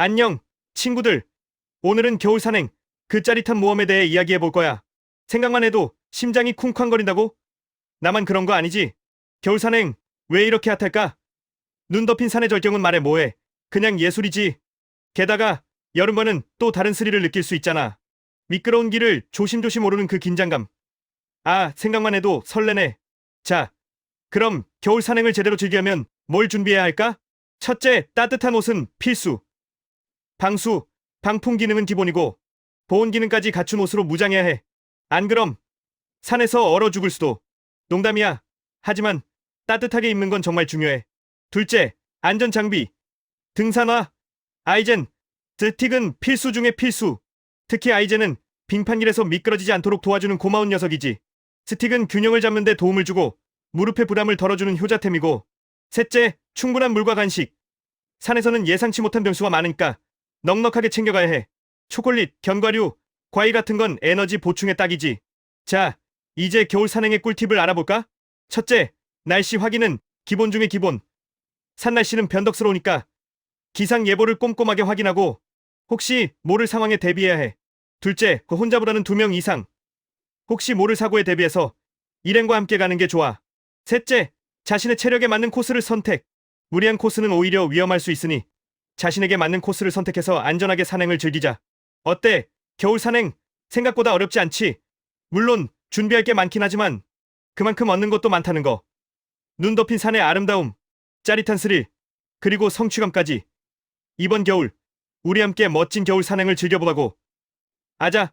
안녕, 친구들. 오늘은 겨울 산행, 그 짜릿한 모험에 대해 이야기해 볼 거야. 생각만 해도 심장이 쿵쾅거린다고? 나만 그런 거 아니지? 겨울 산행, 왜 이렇게 핫할까? 눈 덮인 산의 절경은 말해 뭐해. 그냥 예술이지. 게다가, 여름과는 또 다른 스릴을 느낄 수 있잖아. 미끄러운 길을 조심조심 오르는 그 긴장감. 아, 생각만 해도 설레네. 자, 그럼 겨울 산행을 제대로 즐기려면 뭘 준비해야 할까? 첫째, 따뜻한 옷은 필수. 방수, 방풍 기능은 기본이고 보온 기능까지 갖춘 옷으로 무장해야 해. 안 그럼 산에서 얼어 죽을 수도. 농담이야. 하지만 따뜻하게 입는 건 정말 중요해. 둘째, 안전 장비. 등산화, 아이젠, 드틱은 필수 중에 필수. 특히 아이젠은 빙판길에서 미끄러지지 않도록 도와주는 고마운 녀석이지. 스틱은 균형을 잡는 데 도움을 주고 무릎의 부담을 덜어주는 효자템이고 셋째, 충분한 물과 간식. 산에서는 예상치 못한 변수가 많으니까 넉넉하게 챙겨가야 해. 초콜릿, 견과류, 과일 같은 건 에너지 보충에 딱이지. 자, 이제 겨울 산행의 꿀팁을 알아볼까? 첫째, 날씨 확인은 기본 중의 기본. 산 날씨는 변덕스러우니까 기상 예보를 꼼꼼하게 확인하고 혹시 모를 상황에 대비해야 해. 둘째, 그 혼자보다는 두 명 이상. 혹시 모를 사고에 대비해서 일행과 함께 가는 게 좋아. 셋째, 자신의 체력에 맞는 코스를 선택. 무리한 코스는 오히려 위험할 수 있으니 자신에게 맞는 코스를 선택해서 안전하게 산행을 즐기자. 어때? 겨울 산행 생각보다 어렵지 않지? 물론 준비할 게 많긴 하지만 그만큼 얻는 것도 많다는 거. 눈 덮인 산의 아름다움, 짜릿한 스릴, 그리고 성취감까지. 이번 겨울 우리 함께 멋진 겨울 산행을 즐겨보라고. 아자,